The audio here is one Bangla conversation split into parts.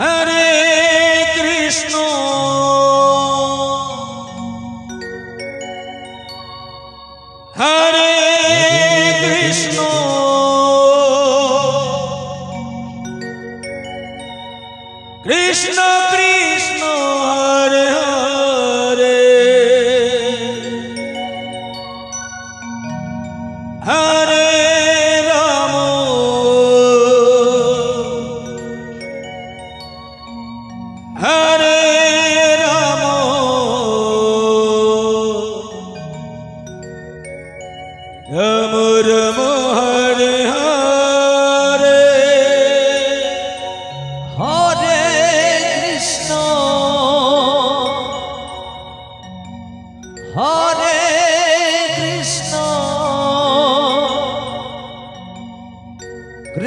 हरे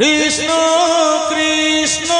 কৃষ্ণ কৃষ্ণ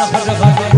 ভজ ভজ